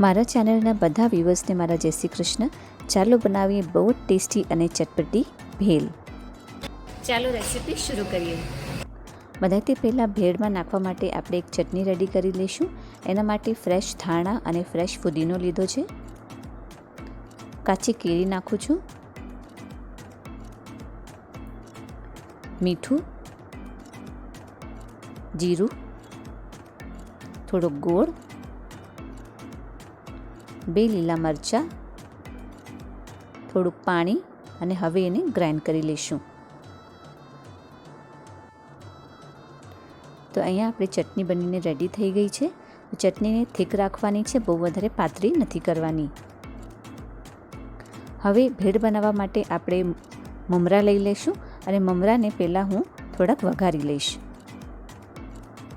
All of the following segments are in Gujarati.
મારા ચેનલના બધા વ્યૂવર્સને મારા જય શ્રી કૃષ્ણ. ચાલો બનાવીએ બહુ જ ટેસ્ટી અને ચટપટી ભેલ. ચાલો રેસીપી શરૂ કરીએ. બધાથી પહેલાં ભેળમાં નાખવા માટે આપણે એક ચટણી રેડી કરી લઈશું. એના માટે ફ્રેશ ધાણા અને ફ્રેશ ફુદીનો લીધો છે. કાચી કેરી નાખું છું. મીઠું. જીરું. થોડો ગોળ. બે લીલા મરચાં, થોડુંક પાણી અને હવે એને ગ્રાઇન્ડ કરી લઈશું. તો અહીંયા આપણી ચટણી બનીને રેડી થઈ ગઈ છે. ચટણીને થીક રાખવાની છે, બહુ વધારે પાતળી નથી કરવાની. હવે ભેળ બનાવવા માટે આપણે મમરા લઈ લઈશું અને મમરાને પહેલાં હું થોડાક વઘારી લઈશ.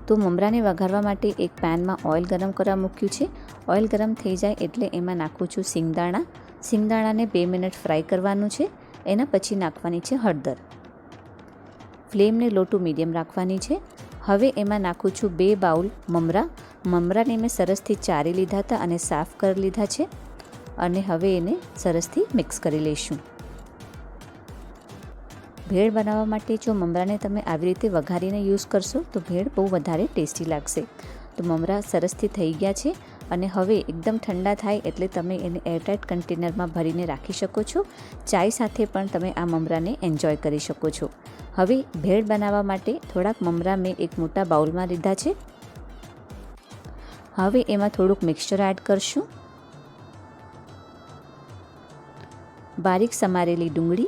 તો મમરાને વઘારવા માટે એક પેનમાં ઓઇલ ગરમ કરવા મૂક્યું છે. ઓઇલ ગરમ થઈ જાય એટલે એમાં નાખું છું સિંગદાણા. સિંગદાણાને બે મિનિટ ફ્રાય કરવાનું છે. એના પછી નાખવાની છે હળદર. ફ્લેમને લો ટુ મીડિયમ રાખવાની છે. હવે એમાં નાખું છું બે બાઉલ મમરા. મમરાને મેં સરસથી ચારી લીધા હતા અને સાફ કરી લીધા છે. અને હવે એને સરસથી મિક્સ કરી લઈશું. ભેળ બનાવવા માટે જો મમરાને તમે આવી રીતે વઘારીને યુઝ કરશો, તો ભેળ બહુ વધારે ટેસ્ટી લાગશે. તો મમરા સરસથી થઈ ગયા છે અને હવે એકદમ ઠંડા થાય એટલે તમે એને એરટાઇટ કન્ટેનરમાં ભરીને રાખી શકો છો. ચાય સાથે પણ તમે આ મમરાને એન્જોય કરી શકો છો. હવે ભેળ બનાવવા માટે થોડાક મમરા મેં એક મોટા બાઉલમાં લીધા છે. હવે એમાં થોડુંક મિક્સચર એડ કરશું. બારીક સમારેલી ડુંગળી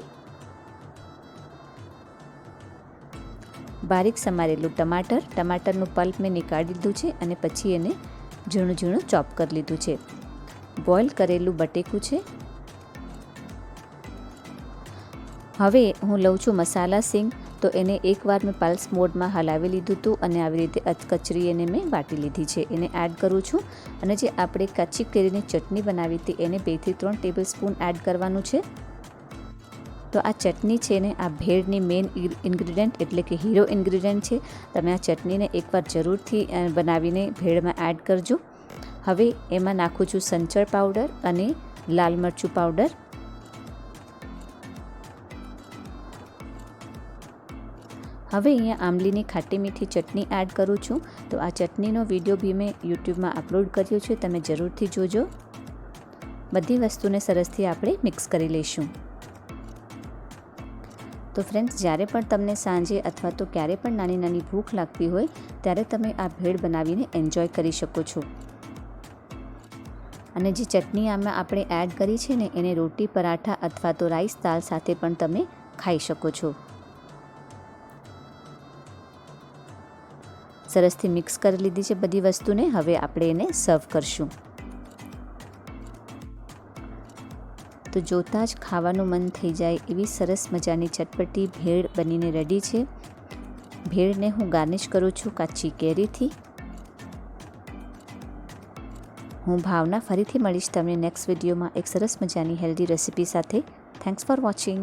બારીક સમારેલું ટમાટર, ટમાટરનું પલ્પ મેં નીકાળી લીધું છે અને પછી એને ઝીણું ઝીણું ચોપ કરી લીધું છે. બોઇલ કરેલું બટેકું છે. હવે હું લઉં છું મસાલા સિંગ, તો એને એકવાર મેં પલ્સ મોડમાં હલાવી લીધું હતું અને આવી રીતે અધકચરી એને મેં વાટી લીધી છે. એને એડ કરું છું અને જે આપણે કાચી કેરીની ચટણી બનાવી હતી, એને બેથી ત્રણ ટેબલ સ્પૂન એડ કરવાનું છે. તો આ ચટણી છે ને, આ ભેળની મેઇન ઇન્ગ્રીડિયન્ટ એટલે કે હીરો ઇન્ગ્રીડિયન્ટ છે. તમે આ ચટણીને એકવાર જરૂરથી બનાવીને ભેળમાં એડ કરજો. હવે એમાં નાખું છું સંચળ પાવડર અને લાલ મરચું પાવડર હવે અહીંયા આંબલીની ખાટી મીઠી ચટણી એડ કરું છું. તો આ ચટણીનો વીડિયો બી મેં યુટ્યુબમાં અપલોડ કર્યો છે, તમે જરૂરથી જોજો. બધી વસ્તુને સરસથી આપણે મિક્સ કરી લઈશું. તો ફ્રેન્ડ્સ જ્યારે પણ તમને સાંજે અથવા તો ક્યારે પણ નાની નાની ભૂખ લાગતી હોય, ત્યારે તમે આ ભેળ બનાવીને એન્જોય કરી શકો છો. અને જે ચટણી આમાં આપણે એડ કરી છે ને, એને રોટી, પરાઠા અથવા તો રાઈસ દાળ સાથે પણ તમે ખાઈ શકો છો. સરસથી મિક્સ કરી લીધી છે બધી વસ્તુને, હવે આપણે એને સર્વ કરશું. તો જોતાં જ ખાવાનું મન થઈ જાય એવી સરસ મજાની ચટપટી ભેળ બનીને રેડી છે. ભેળને હું ગાર્નિશ કરું છું કાચી કેરીથી. હું ભાવના ફરીથી મળીશ તમને નેક્સ્ટ વિડીયોમાં એક સરસ મજાની હેલ્ધી રેસિપી સાથે. Thanks for watching